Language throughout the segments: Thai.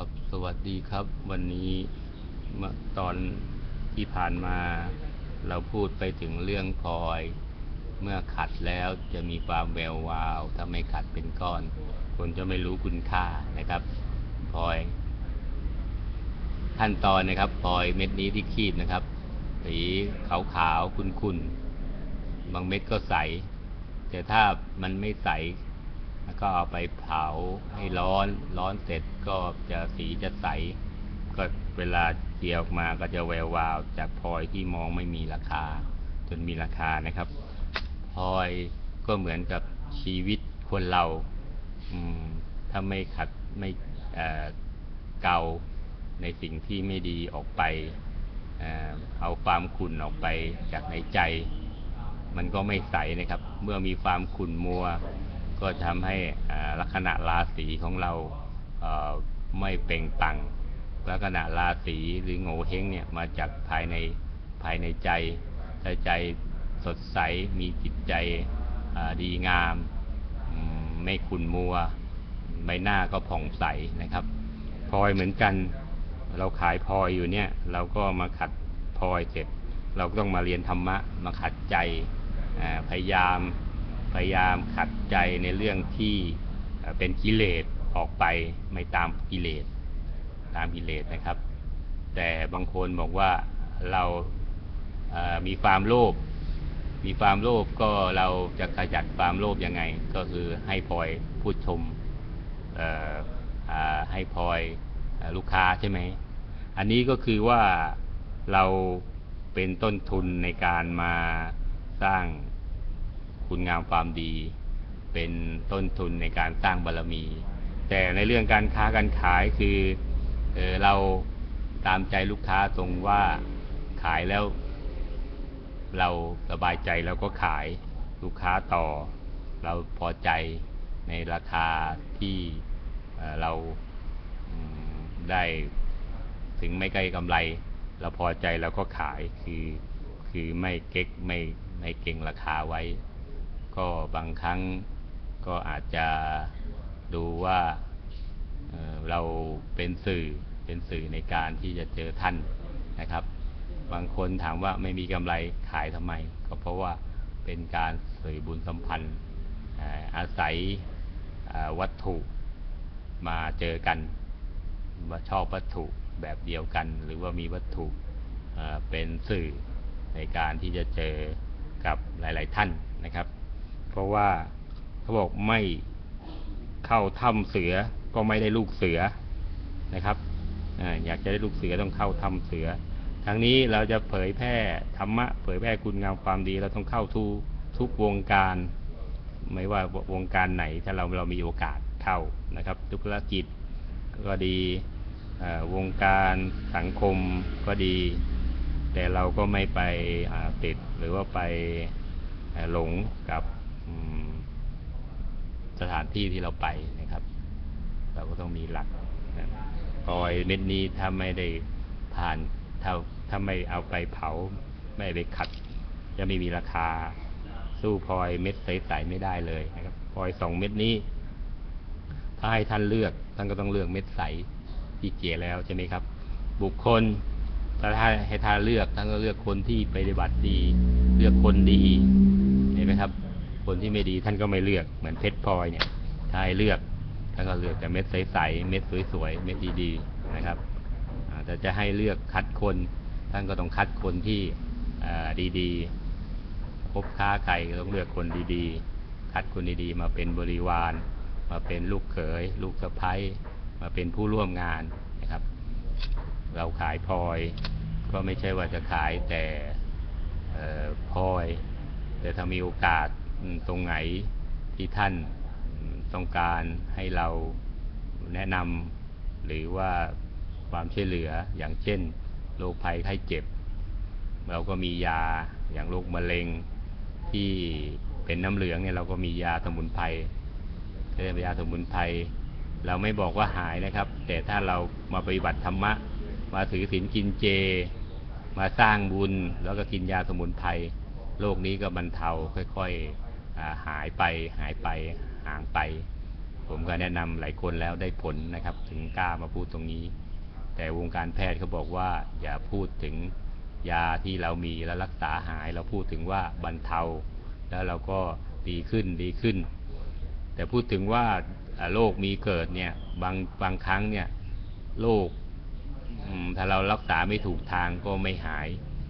ครับสวัสดีครับ วันนี้ตอนที่ผ่านมา เราพูดไปถึงเรื่องพลอย เมื่อขัดแล้วจะมีความแวววาว ถ้าไม่ขัดเป็นก้อน คนจะไม่รู้คุณค่านะครับพลอย ขั้นตอนนะครับพลอยเม็ดนี้ที่คีบนะครับสีขาวขาวๆขุ่นๆบางเม็ดก็ใส แต่ถ้ามันไม่ใส แล้วก็เอาไปเผาให้ร้อน ร้อนเสร็จก็จะสีจะใส ก็เวลาเจียออกมาก็จะแวววาว จากพลอยที่มองไม่มีราคา จนมีราคานะครับพลอยก็เหมือนกับชีวิตคนเรา ถ้าไม่ขัดไม่เอ่าในสิ่งที่ไม่ดีออกไปเอ่อเอาความขุ่นออกไปจากในใจ มันก็ไม่ใสนะครับ เมื่อมีความขุ่นมัว ก็ทำให้ลักษณะราศีของเราไม่เปล่งปลังลักษณะราศีหรือโง่เฮงเนี่ยมาจากภายในภายในใจถ้าใจสดใสมีจิตใจดีงาม ไม่ขุนมัว ใบหน้าก็ผ่องใสนะครับพลอยเหมือนกัน เราขายพลอยอยู่เนี่ย เราก็มาขัดพลอยเสร็จ เราก็ต้องมาเรียนธรรมะ มาขัดใจพยายาม พยายามขัดใจในเรื่องที่เป็นกิเลสออกไปไม่ตามกิเลสตามกิเลสนะครับ แต่บางคนบอกว่าเรามีความโลภมีความโลภก็เราจะขจัดความโลภยังไง ก็คือให้พลอยพูดชมให้พลอยลูกค้าใช่ไหม อันนี้ก็คือว่าเราเป็นต้นทุนในการมาสร้าง คุณงามความดี เป็นต้นทุนในการสร้างบารรมี แต่ในเรื่องการค้าการขายคือเออเราตามใจลูกค้าตรงว่าขายแล้ว เราสบายใจเราก็ขายลูกค้าต่อ เราพอใจในราคาที่เเราได้ถึงไม่ใกล้กำไร เราพอใจเราก็ขายคือคือไม่เก๊กไม่ไม่เก่งราคาไว้ ก็บางครั้งก็อาจจะดูว่าเราเป็นสื่อเป็นสื่อในการที่จะเจอท่านนะครับ บางคนถามว่าไม่มีกำไรขายทำไม ก็เพราะว่าเป็นการสื่อบุญสัมพันธ์อาศัยวัตถุมาเจอกันว่าชอบวัตถุแบบเดียวกัน หรือว่ามีวัตถุเป็นสื่อในการที่จะเจอกับหลาย ๆ ท่านนะครับ ราะว่าเขาบอกไม่เข้าถ้ำเสือก็ไม่ได้ลูกเสือนะครับออยากจะได้ลูกเสือต้องเข้าถ้ำเสือทั้งนี้เราจะเผยแพร่ธรรมะ เผยแพร่คุณงามความดีเราต้องเข้าทุกทุกวงการ ไม่ว่าวงการไหนถ้าเราเรามีโอกาสเข้านะครับธุรกิจก็ดีวงการสังคมก็ดี แต่เราก็ไม่ไปติดหรือว่าไปหลงกับ สถานที่ที่เราไปนะครับ เราก็ต้องมีหลักนะพลอยเม็ดนี้ถ้าไม่ได้ผ่านถ้าถ้าไม่เอาไปเผา ไม่ไปขัด จะไม่มีราคาสู้พลอยเม็ดใสๆไม่ได้เลยนะครับพลอยสองเม็ดนี้ ถ้าให้ท่านเลือก ท่านก็ต้องเลือกเม็ดใสที่เกลี่ยแล้วใช่ไหมครับ บุคคลถ้าให้ท่านเลือกท่านก็เลือกคนที่ปฏิบัติดี เลือกคนดีเห็นไหมครับ คนที่ไม่ดีท่านก็ไม่เลือกเหมือนเพชรพลอยเนี่ยถ้าให้เลือกท่านก็เลือกแต่เม็ดใสๆเม็ดสวยๆเม็ดดีๆนะครับแต่จะให้เลือกคัดคน ท่านก็ต้องคัดคนที่ดีๆคบค้าใครต้องเลือกคนดีๆ คัดคนดีๆ มาเป็นบริวาร มาเป็นลูกเขย ลูกสะใภ้มาเป็นผู้ร่วมงานนะครับ เราขายพลอย ก็ไม่ใช่ว่าจะขายแต่พลอย แต่ถ้ามีโอกาส ตรงไหนที่ท่านต้องการให้เราแนะนำหรือว่าความช่วยเหลืออย่างเช่นโรคภัยไข้เจ็บ เราก็มียาอย่างโรคมะเร็งที่เป็นน้ำเหลืองเนี่ยเราก็มียาสมุนไพรเรียกยาสมุนไพรเราไม่บอกว่าหายนะครับ แต่ถ้าเรามาปฏิบัติธรรมะ มาถือศีลกินเจ มาสร้างบุญแล้วก็กินยาสมุนไพรโรคนี้ก็บรรเทาค่อยๆอ่า หายไปหายไปห่างไป ผมก็แนะนำหลายคนแล้วได้ผลนะครับ ถึงกล้ามาพูดตรงนี้ แต่วงการแพทย์เขาบอกว่าอย่าพูดถึงยาที่เรามีแล้วรักษาหาย เราพูดถึงว่าบรรเทา แล้วเราก็ดีขึ้นดีขึ้น แต่พูดถึงว่าโรคมีเกิดเนี่ยบางบางครั้งเนี่ยโรคถ้าเรารักษาไม่ถูกทางก็ไม่หาย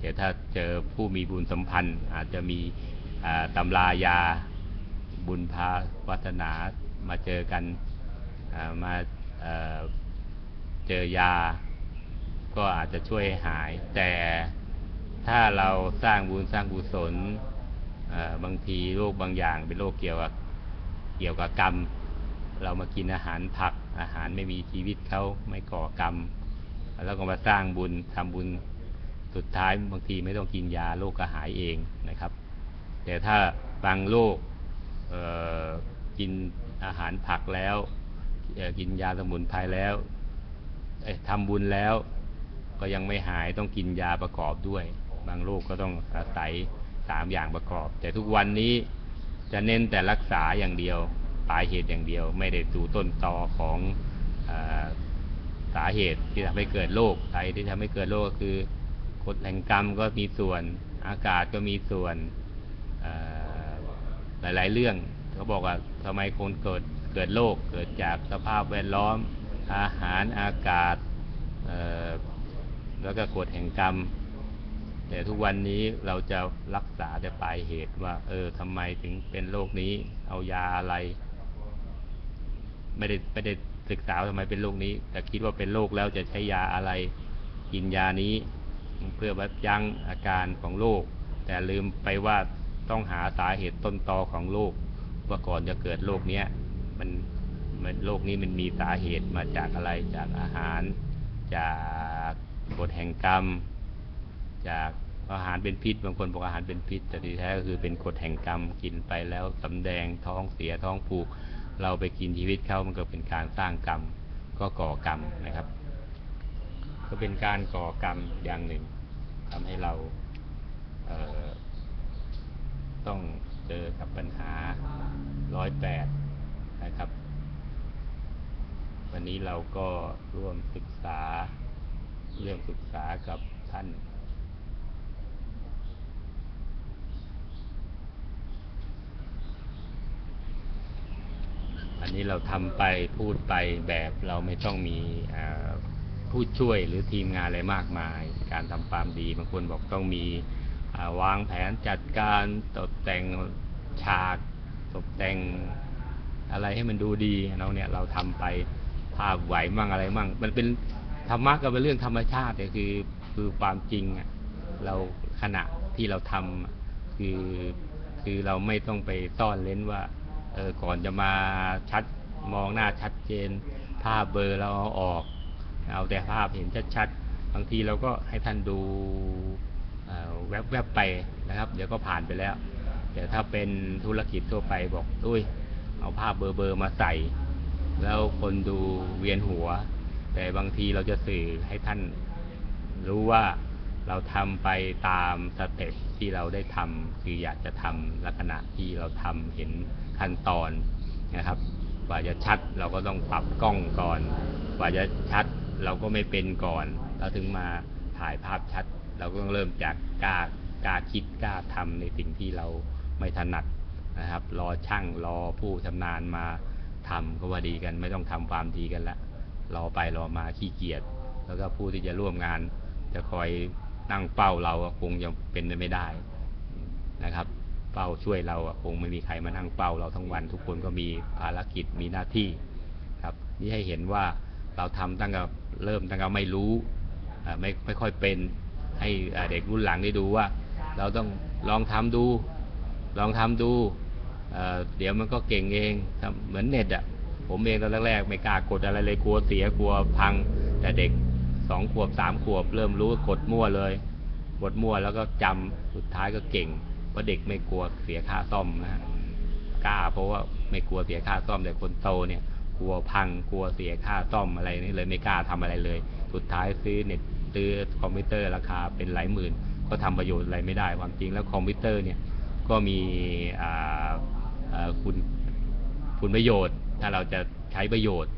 แต่ถ้าเจอผู้มีบุญสัมพันธ์อาจจะมี ตำรายาบุญพาวัฒนามาเจอกันามาเอ่อเจอยา ก็อาจจะช่วยหาย แต่ถ้าเราสร้างบุญสร้างกุศลบางทีโรคบางอย่างเป็นโรคเกี่ยวกับเกี่ยวกับกรรม เรามากินอาหารผักอาหารไม่มีชีวิตเขาไม่ก่อกรรม แล้วก็มาสร้างบุญทำบุญสุดท้ายบางทีไม่ต้องกินยาโรคก็หายเองนะครับ แต่ถ้าบางโรคกินอาหารผักแล้ว กินยาสมุนไพรแล้วทำบุญแล้ว ก็ยังไม่หายต้องกินยาประกอบด้วย บางโรคก็ต้องอาศัยสามอย่างประกอบ แต่ทุกวันนี้จะเน้นแต่รักษาอย่างเดียวปลาเหตุอย่างเดียว ไม่ได้ดูต้นตอของอสาเหตุที่ทำให้เกิดโรคสาเหตุที่ทำให้เกิดโรคก็คือกฎแห่งกรรมก็มีส่วนอากาศก็มีส่วน หลาย ๆ เรื่องเขาบอกว่าทำไมคนเกิดเกิดโรคเกิดจากสภาพแวดล้อม อาหารอากาศแล้วก็กฎแห่งกรรม แต่ทุกวันนี้เราจะรักษาแต่ปลายเหตุว่า เออทำไมถึงเป็นโรคนี้ เอายาอะไร ไม่ได้ไม่ได้ศึกษาว่าทำไมเป็นโรคนี้ แต่คิดว่าเป็นโรคแล้วจะใช้ยาอะไรกินยานี้ เพื่อยับยั้งอาการของโรคแต่ลืมไปว่า ต้องหาสาเหตุต้นตอของโรคว่าก่อนจะเกิดโรคเนี้ยมันมันโรคนี้มันมีสาเหตุมาจากอะไรจากอาหาร จากกฎแห่งกรรม จากอาหารเป็นพิษบางคนบอกอาหารเป็นพิษ แต่ที่แท้ก็คือเป็นกฎแห่งกรรมกินไปแล้วสำแดงท้องเสียท้องผูก เราไปกินชีวิตเข้ามันก็เป็นการสร้างกรรม ก็ก่อกรรมนะครับ ก็เป็นการก่อกรรมอย่างหนึ่งทำให้เราเออ ต้องเจอกับปัญหาร้อยแปดนะครับ วันนี้เราก็ร่วมศึกษาเรื่องศึกษากับท่าน อันนี้เราทำไปพูดไปแบบเราไม่ต้องมีผู้ช่วยหรือทีมงานอะไรมากมาย การทำความดีบางคนบอกต้องมี วางแผนจัดการตกแต่งฉากตกแต่งอะไรให้มันดูดีเราเนี่ยเราทำไปภาพไหวมั่งอะไรมั่ง มันเป็นธรรมะก็เป็นเรื่องธรรมชาติแต่คือคือความจริงเราขณะที่เราทำอะคือคือเราไม่ต้องไปซ่อนเล้นว่าเออก่อนจะมาชัดมองหน้าชัดเจน ภาพเบลอร์เราเอาออก เอาแต่ภาพเห็นชัดๆบางทีเราก็ให้ท่านดู แวบๆไปนะครับ เดี๋ยวก็ผ่านไปแล้วแต่ถ้าเป็นธุรกิจทั่วไปบอกอุ้ย เอาภาพเบลอๆมาใส่ แล้วคนดูเวียนหัว แต่บางทีเราจะสื่อให้ท่านรู้ว่าเราทำไปตามสเต็ปที่เราได้ทำคืออยากจะทำลักษณะที่เราทำเห็นขั้นตอนนะครับกว่าจะชัดเราก็ต้องปรับกล้องก่อน กว่าจะชัดเราก็ไม่เป็นก่อน เราถึงมาถ่ายภาพชัด เราก็ต้องเริ่มจากกล้ากล้าคิดกล้าทำในสิ่งที่เราไม่ถนัดนะครับ รอช่างรอผู้ชำนาญมาทำก็ว่าดีกันไม่ต้องทำความดีกันละรอไปรอมาขี้เกียจแล้วก็ผู้ที่จะร่วมงาน จะคอยนั่งเป้าเราอะคงยังเป็นไปไม่ได้นะครับ เป้าช่วยเราอะคงไม่มีใครมานั่งเป้าเราทั้งวัน ทุกคนก็มีภารกิจมีหน้าที่ครับ นี่ให้เห็นว่าเราทำตั้งแต่เริ่มตั้งแต่ไม่รู้อ่าไม่ไม่ค่อยเป็น ให้เด็กรุ่นหลังได้ดูว่า เราต้องลองทำดู ลองทำดูเเดี๋ยวมันก็เก่งเองเหมือนเน็ตอะผมเองตอนแรกๆไม่กล้ากดอะไรเลยกลัวเสียกลัวพัง แต่เด็กสองขวบสามขวบ เริ่มรู้กดมั่วเลยกดมั่วแล้วก็จำสุดท้ายก็เก่งเพราะเด็กไม่กลัวเสียค่าซ่อมนะฮะกล้าเพราะว่าไม่กลัวเสียค่าซ่อมแต่คนโตเนี่ย กลัวพังกลัวเสียค่าซ่อมอะไรนี่เลยไม่กล้าทำอะไรเลย สุดท้ายซื้อเน็ต ซื้อคอมพิวเตอร์ราคาเป็นหลายหมื่น ก็ทำประโยชน์อะไรไม่ได้ความจริงแล้วคอมพิวเตอร์เนี่ยก็มีอ่าคุณคุณประโยชน์ ถ้าเราจะใช้ประโยชน์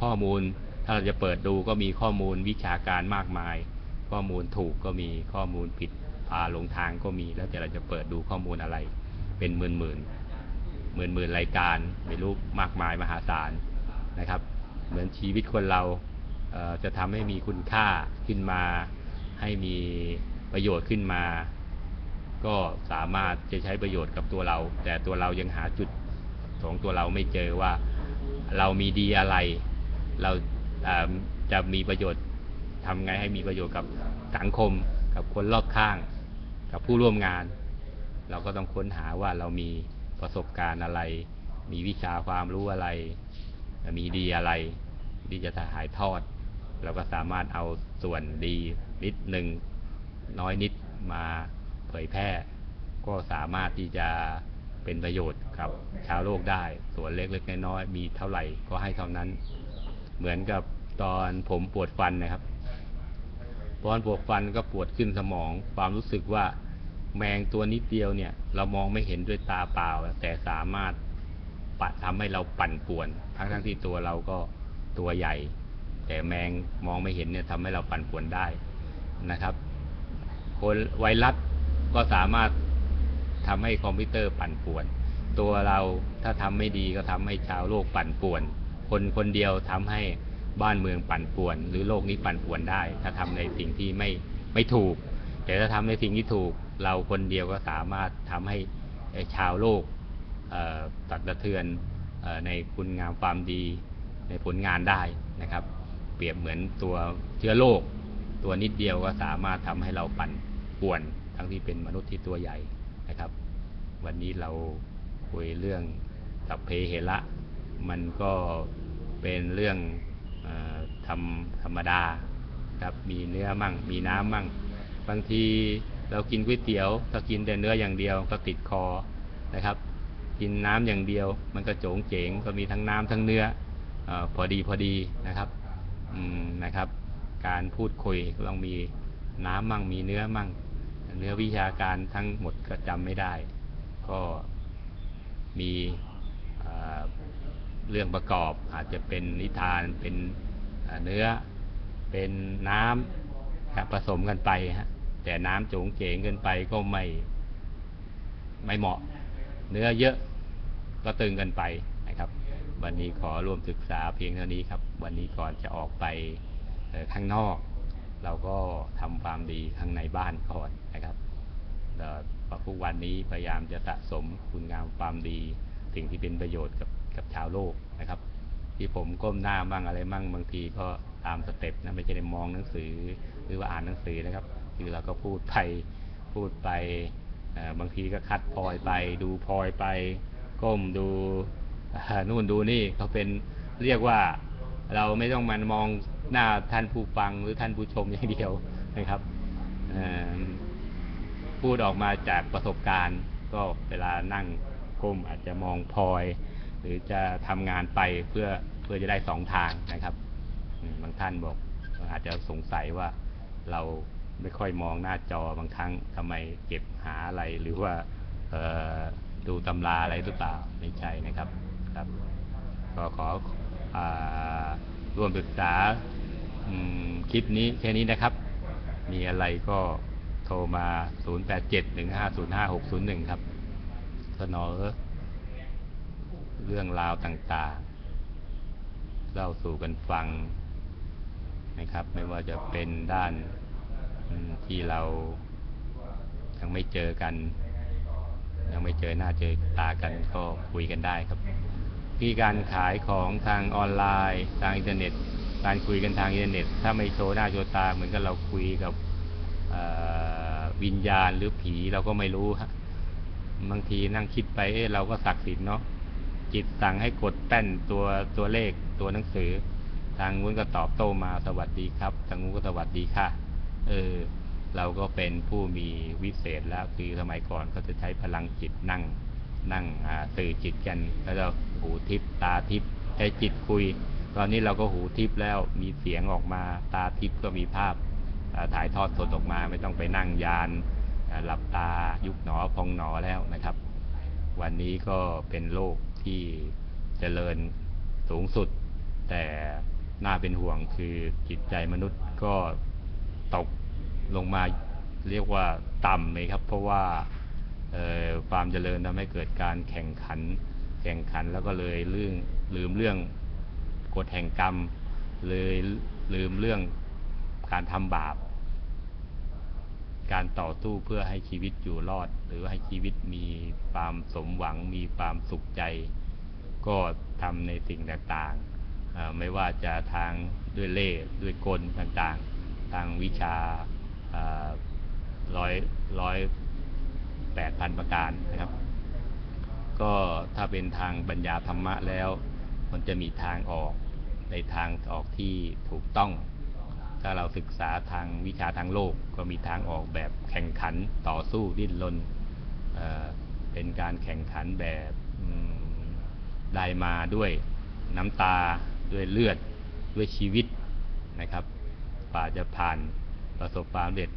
ข้อมูล ถ้าเราจะเปิดดูก็มีข้อมูลวิชาการมากมาย ข้อมูลถูกก็มีข้อมูลผิดพาหลงทางก็มีแล้วแต่เราจะเปิดดูข้อมูลอะไร เป็นหมื่นหมื่นหมื่นหมื่นรายการไม่รู้มากมายมหาศาลนะครับ เหมือนชีวิตคนเรา จะทำให้มีคุณค่าขึ้นมา ให้มีประโยชน์ขึ้นมา ก็สามารถจะใช้ประโยชน์กับตัวเรา แต่ตัวเรายังหาจุดของตัวเราไม่เจอว่าเรามีดีอะไร เราจะมีประโยชน์ทำไงให้มีประโยชน์กับสังคม กับคนรอบข้าง กับผู้ร่วมงาน เราก็ต้องค้นหาว่าเรามีประสบการณ์อะไร มีวิชาความรู้อะไร มีดีอะไร ที่จะถ่ายทอด เราก็สามารถเอาส่วนดีนิดหนึ่งน้อยนิดมาเผยแพร่ ก็สามารถที่จะเป็นประโยชน์กับชาวโลกได้ ส่วนเล็กๆน้อยๆมีเท่าไหร่ก็ให้เท่านั้น เหมือนกับตอนผมปวดฟันนะครับ ตอนปวดฟันก็ปวดขึ้นสมอง ความรู้สึกว่าแมงตัวนิดเดียวเนี่ย เรามองไม่เห็นด้วยตาเปล่า แต่สามารถปะทำให้เราปั่นป่วน ทั้งทั้งที่ตัวเราก็ตัวใหญ่ แต่แมงมองไม่เห็นเนี่ยทำให้เราปั่นป่วนได้นะครับคนไวรัสก็สามารถทำให้คอมพิวเตอร์ปั่นป่วน ตัวเราถ้าทำไม่ดีก็ทำให้ชาวโลกปั่นป่วน คนคนเดียวทำให้บ้านเมืองปั่นป่วน หรือโลกนี้ปั่นป่วนได้ ถ้าทำในสิ่งที่ไม่ไม่ถูก แต่ถ้าทำในสิ่งที่ถูก เราคนเดียวก็สามารถทำให้ชาวโลกตัดสะเทือนในคุณงามความดีในผลงานได้นะครับ เปรียบเหมือนตัวเชื้อโรคตัวนิดเดียวก็สามารถทำให้เราปั่นป่วน ทั้งที่เป็นมนุษย์ที่ตัวใหญ่นะครับ วันนี้เราคุยเรื่องสัพเพเหระมันก็เป็นเรื่องอธรรมธรรมดาครับมีเนื้อมั่ง มีน้ำมั่ง บางทีเรากินก๋วยเตี๋ยวถ้ากินแต่เนื้ออย่างเดียวก็ติดคอนะครับ กินน้ำอย่างเดียว มันก็โจงเจ๋งก็มีทั้งน้ำทั้งเนื้ออพอดีพอดีนะครับ นะครับ การพูดคุยต้องมีน้ำมั่งมีเนื้อมั่ง เนื้อวิชาการทั้งหมดก็จำไม่ได้ ก็มีเรื่องประกอบอาจจะเป็นนิทานเป็นเนื้อเป็นน้ำผสมกันไปฮะแต่น้ำโจงเจงเกินไปก็ไม่ไม่เหมาะ เนื้อเยอะก็ตึงกันไป วันนี้ขอร่วมศึกษาเพียงเท่านี้ครับ วันนี้ก่อนจะออกไปข้างนอก เราก็ทำความดีข้างในบ้านก่อนนะครับเอ่อทุกวันนี้พยายามจะสะสมคุณงามความดี สิ่งที่เป็นประโยชน์กับกับชาวโลกนะครับ ที่ผมก้มหน้าบ้างอะไรบ้างบางทีก็ตามสเต็ปนะไม่ใช่ได้มองหนังสือหรือว่าอ่านหนังสือนะครับ คือเราก็พูดไปพูดไปบางทีก็คัดพลอยไป ดูพลอยไป ก้มดู นู่นดูนี่เขาเป็นเรียกว่าเราไม่ต้องมันมองหน้าท่านผู้ฟังหรือท่านผู้ชมอย่างเดียวนะครับพูดออกมาจากประสบการณ์ ก็เวลานั่งก้มอาจจะมองพลอย หรือจะทำงานไปเพื่อเพื่อจะได้สองทางนะครับบางท่านบอกอาจจะสงสัยว่าเราไม่ค่อยมองหน้าจอบางครั้งทำไมเก็บหาอะไรหรือว่าดูตำราอะไรหรือเปล่าไม่ใช่นะครับ ครับก็ขออร่วมศึกษาคลิปนี้แค่นี้นะครับ มีอะไรก็โทรมา 0871505601 ครับเสนอเรื่องราวต่างๆ เล่าสู่กันฟังนะครับ ไม่ว่าจะเป็นด้านที่เรายังไม่เจอกัน ยังไม่เจอหน้าเจอตากันก็คุยกันได้ครับ ที่การขายของทางออนไลน์ ทางอินเทอร์เน็ต การคุยกันทางอินเทอร์เน็ต ถ้าไม่โชว์หน้าโชว์ตาเหมือนกับเราคุยกับวิญญาณหรือผีเราก็ไม่รู้ฮะบางทีนั่งคิดไปเอ๊ะเราก็ศักดิ์สิทธิ์เนาะจิตสั่งให้กดแป้นตัวตัวเลขตัวหนังสือ ทางนู้นก็ตอบโต้มาสวัสดีครับ ทางนู้นก็สวัสดีค่ะ เออ เราก็เป็นผู้มีวิเศษแล้วคือสมัยก่อนเขาจะใช้พลังจิตนั่ง นั่งสื่อจิตกัน แล้วเราหูทิพตาทิพใช้จิตคุย ตอนนี้เราก็หูทิพแล้วมีเสียงออกมา ตาทิพก็มีภาพถ่ายทอดสดออกมา ไม่ต้องไปนั่งยานหลับตายุบหนอพองหนอแล้วนะครับ วันนี้ก็เป็นโลกที่เจริญสูงสุด แต่น่าเป็นห่วงคือจิตใจมนุษย์ก็ตกลงมาเรียกว่าต่ำเลยครับ เพราะว่า ความเจริญทำให้เกิดการแข่งขัน แข่งขันแล้วก็เลยเรื่องลืมเรื่องกฎแห่งกรรม เลยลืมเรื่องการทำบาป การต่อสู้เพื่อให้ชีวิตอยู่รอด หรือให้ชีวิตมีความสมหวัง มีความสุขใจ ก็ทำในสิ่งต่างๆ ไม่ว่าจะทางด้วยเล่ด้วยกลต่างๆ ทางวิชาร้อยร้อย แปดพันประการนะครับ ก็ถ้าเป็นทางปัญญาธรรมะแล้ว มันจะมีทางออกในทางออกที่ถูกต้อง ถ้าเราศึกษาทางวิชาทางโลกก็มีทางออกแบบแข่งขันต่อสู้ดิ้นรนเเป็นการแข่งขันแบบได้มาด้วยน้ำตาด้วยเลือดด้วยชีวิตนะครับกว่าจะผ่านประสบความสำเร็จ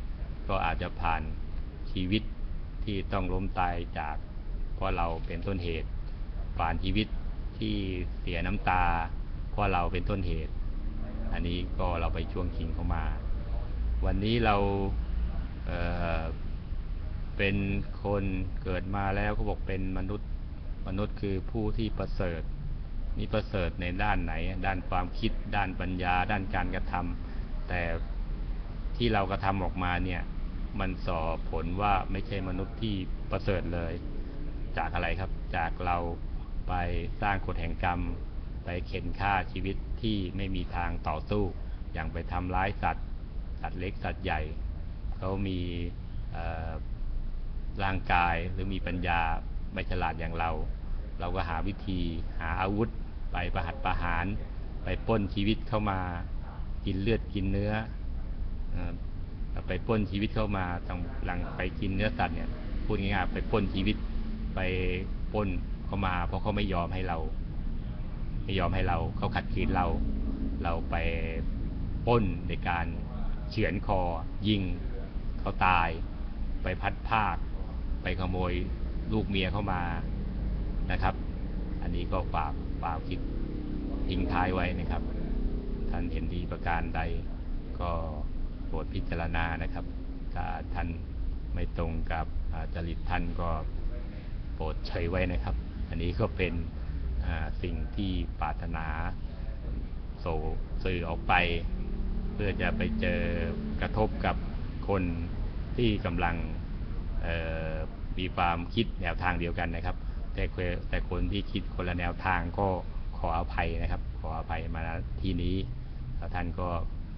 ก็อาจจะผ่านชีวิต ที่ต้องล้มตายจากเพราะเราเป็นต้นเหตุผ่านชีวิตที่เสียน้ำตา เพราะเราเป็นต้นเหตุ อันนี้ก็เราไปช่วงชิงเข้ามา วันนี้เราเออเป็นคนเกิดมาแล้วเขาบอกเป็นมนุษย์มนุษย์คือผู้ที่ประเสริฐนี่ประเสริฐในด้านไหน ด้านความคิด ด้านปัญญา ด้านการกระทำแต่ที่เรากระทำออกมาเนี่ย มันสอผลว่าไม่ใช่มนุษย์ที่ประเสริฐเลย จากอะไรครับ จากเราไปสร้างกฎแห่งกรรม ไปเข็นฆ่าชีวิตที่ไม่มีทางต่อสู้ อย่างไปทำร้ายสัตว์ สัตว์เล็กสัตว์ใหญ่เขามีร่างกายหรือมีปัญญาไม่ฉลาดอย่างเรา เราก็หาวิธีหาอาวุธ ไปประหัตประหาร ไปป้นชีวิตเข้ามา กินเลือดกินเนื้ออ ไปป้นชีวิตเข้ามาทางหลังไปกินเนื้อสัตว์เนี่ยพูดง่ายๆไปป้นชีวิตไปป้นเข้ามา เพราะเขาไม่ยอมให้เรา ไม่ยอมให้เราเขาขัดขืนเรา เราไปป้นในการเฉือนคอ ยิงเขาตาย ไปพัดภาค ไปขโมยลูกเมียเข้ามานะครับ อันนี้ก็ฝากฝากคิดทิ้งท้ายไว้นะครับ ท่านเห็นดีประการใดก็ โปรดพิจารณานะครับ ถ้าท่านไม่ตรงกับจริตท่านก็โปรดเฉยไว้นะครับ อันนี้ก็เป็นสิ่งที่ปรารถนาโซสื่อออกไป เพื่อจะไปเจอกระทบกับคนที่กำลังมีความคิดแนวทางเดียวกันนะครับ แต่แต่คนที่คิดคนละแนวทางก็ขออภัยนะครับ ขออภัยมาที่นี้ถ้าท่านก็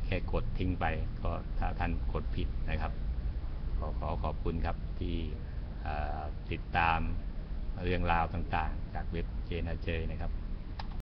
ค่กดทิ้งไป ก็ถ้าท่านกดผิดนะครับ ขอขอขอบคุณครับที่ติดตามเรื่องราวต่างๆ จากเว็บเจนาเจนะครับ